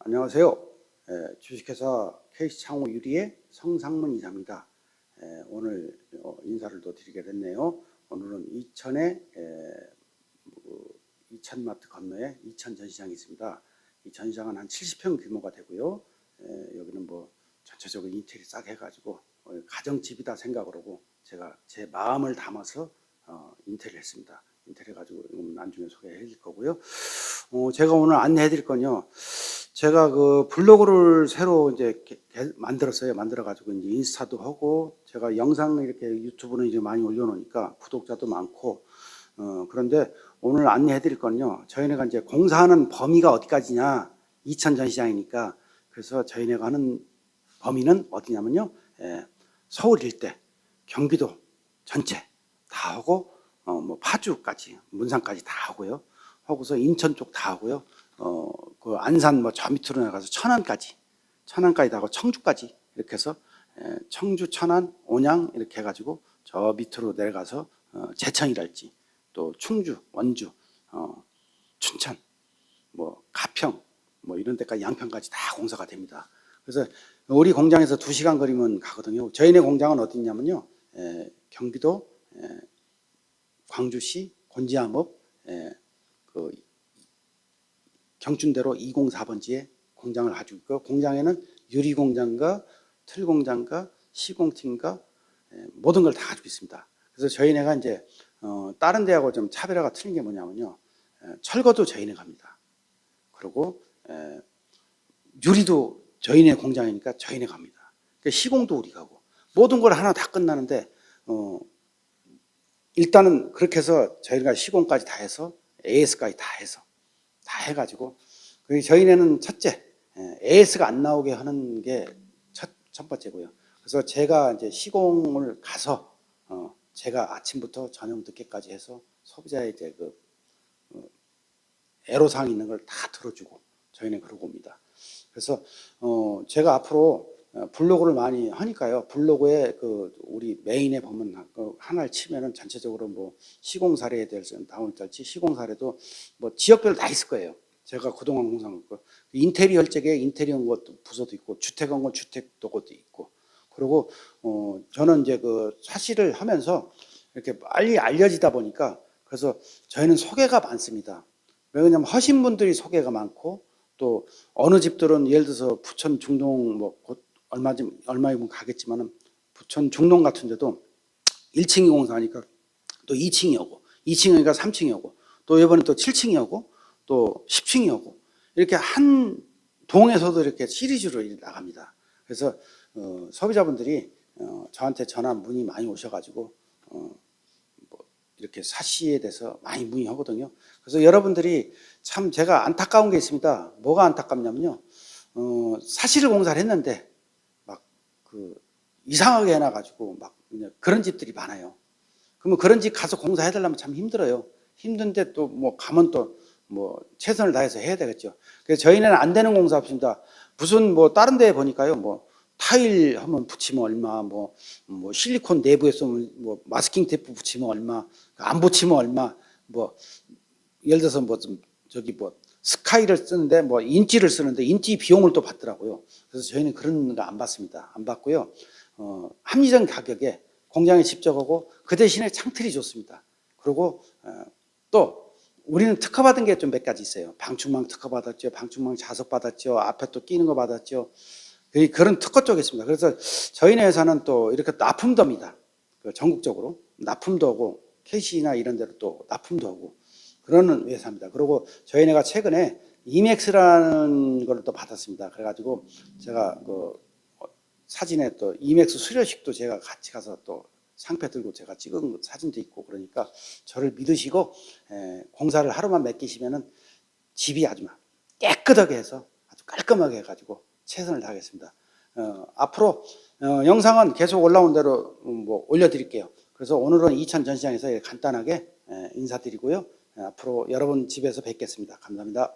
안녕하세요. 에, 주식회사 KC창호 유리의 성상문 이사입니다. 에, 오늘 어, 인사를 또 드리게 됐네요. 오늘은 이천에 에, 뭐, 이천 마트 건너에 이천 전시장이 있습니다. 이 전시장은 한 70평 규모가 되고요. 에, 여기는 뭐 전체적으로 인테리어 싹 해가지고 어, 가정집이다 생각으로 제가 제 마음을 담아서 어, 인테리어 했습니다. 인테리어 가지고 나중에 소개해 드릴 거고요. 어, 제가 오늘 안내해 드릴 건요. 제가 그 블로그를 새로 이제 만들었어요. 만들어 가지고 이제 인스타도 하고 제가 영상 이렇게 유튜브는 이제 많이 올려놓으니까 구독자도 많고 어, 그런데 오늘 안내해 드릴 건요. 저희네가 이제 공사하는 범위가 어디까지냐? 이천 전시장이니까 그래서 저희네가 하는 범위는 어디냐면요. 예, 서울 일대, 경기도 전체 다 하고 어, 뭐 파주까지, 문산까지 다 하고요. 하고서 인천 쪽 다 하고요. 어, 그 안산 뭐 저 밑으로 내려가서 천안까지, 천안까지 다 하고 청주까지 이렇게 해서 에, 청주, 천안, 온양 이렇게 해가지고 저 밑으로 내려가서 어, 제천이랄지 또 충주, 원주, 어, 춘천, 뭐 가평, 뭐 이런 데까지 양평까지 다 공사가 됩니다. 그래서 우리 공장에서 두 시간 거리면 가거든요. 저희네 공장은 어디냐면요, 에, 경기도 에, 광주시 곤지암읍 경춘대로 204번지에 공장을 가지고 있고 공장에는 유리 공장과 틀 공장과 시공팀과 에, 모든 걸 다 가지고 있습니다. 그래서 저희네가 이제 어, 다른 데하고 좀 차별화가 틀린 게 뭐냐면요, 에, 철거도 저희네 갑니다. 그리고 에, 유리도 저희네 공장이니까 저희네 갑니다. 그러니까 시공도 우리 가고 모든 걸 하나 다 끝나는데 어, 일단은 그렇게 해서 저희가 시공까지 다 해서 AS까지 다 해서 다 해가지고 그 저희네는 첫째 예, AS가 안 나오게 하는 게 첫 첫 번째고요. 그래서 제가 이제 시공을 가서 어, 제가 아침부터 저녁 늦게까지 해서 소비자의 이제 그 어, 애로사항 있는 걸 다 들어주고 저희는 그러고 옵니다. 그래서 어, 제가 앞으로 어, 블로그를 많이 하니까요. 블로그에 그 우리 메인에 보면 그 하나를 치면은 전체적으로 뭐 시공 사례에 대해서 나올 때지 시공 사례도 뭐 지역별 다 있을 거예요. 제가 그동안 공사한 거 인테리어 쪽에 인테리어 것도 부서도 있고 주택한 건 주택 도 것도 있고 그리고 어 저는 이제 그 사실을 하면서 이렇게 빨리 알려지다 보니까 그래서 저희는 소개가 많습니다. 왜냐하면 하신 분들이 소개가 많고 또 어느 집들은 예를 들어서 부천 중동 뭐곧 얼마 좀 얼마이면 가겠지만은 부천 중동 같은 데도 1층이 공사하니까 또 2층이 오고 2층이니까 3층이 오고 또 이번에 또 7층이 오고 또 10층이 오고 이렇게 한 동에서도 이렇게 시리즈로 나갑니다. 그래서 어, 소비자분들이 어, 저한테 전화 문의 많이 오셔가지고 어, 뭐 이렇게 사시에 대해서 많이 문의하거든요. 그래서 여러분들이 참 제가 안타까운 게 있습니다. 뭐가 안타깝냐면요. 어, 사실을 공사를 했는데 막 그 이상하게 해놔가지고 막 그런 집들이 많아요. 그러면 그런 집 가서 공사해달라면 참 힘들어요. 힘든데 또 뭐 가면 또 뭐 최선을 다해서 해야 되겠죠. 그래서 저희는 안 되는 공사 없습니다. 무슨 뭐 다른 데 보니까요. 뭐 타일 한번 붙이면 얼마, 뭐, 뭐 실리콘 내부에 쓰면 뭐 마스킹 테이프 붙이면 얼마, 안 붙이면 얼마, 뭐 예를 들어서 뭐 좀 저기 뭐 스카이를 쓰는데 뭐 인지를 쓰는데 인지 비용을 또 받더라고요. 그래서 저희는 그런 거 안 받습니다. 안 받고요. 어, 합리적 가격에 공장에 직접 하고 그 대신에 창틀이 좋습니다. 그리고 어, 또 우리는 특허 받은 게 좀 몇 가지 있어요. 방충망 특허 받았죠. 방충망 자석 받았죠. 앞에 또 끼는 거 받았죠. 그- 그런 특허 쪽에 있습니다. 그래서 저희네 회사는 또 이렇게 납품도 합니다. 그 전국적으로 납품도 하고 KC나 이런 데로 또 납품도 하고 그러는 회사입니다. 그리고 저희네가 최근에 이맥스라는 걸 또 받았습니다. 그래가지고 제가 그 사진에 또 이맥스 수료식도 제가 같이 가서 또 상패 들고 제가 찍은 사진도 있고 그러니까 저를 믿으시고 에, 공사를 하루만 맡기시면은 집이 아주 막 깨끗하게 해서 아주 깔끔하게 해가지고 최선을 다하겠습니다. 어, 앞으로 어, 영상은 계속 올라온 대로 음, 뭐 올려드릴게요. 그래서 오늘은 이천 전시장에서 간단하게 에, 인사드리고요. 에, 앞으로 여러분 집에서 뵙겠습니다. 감사합니다.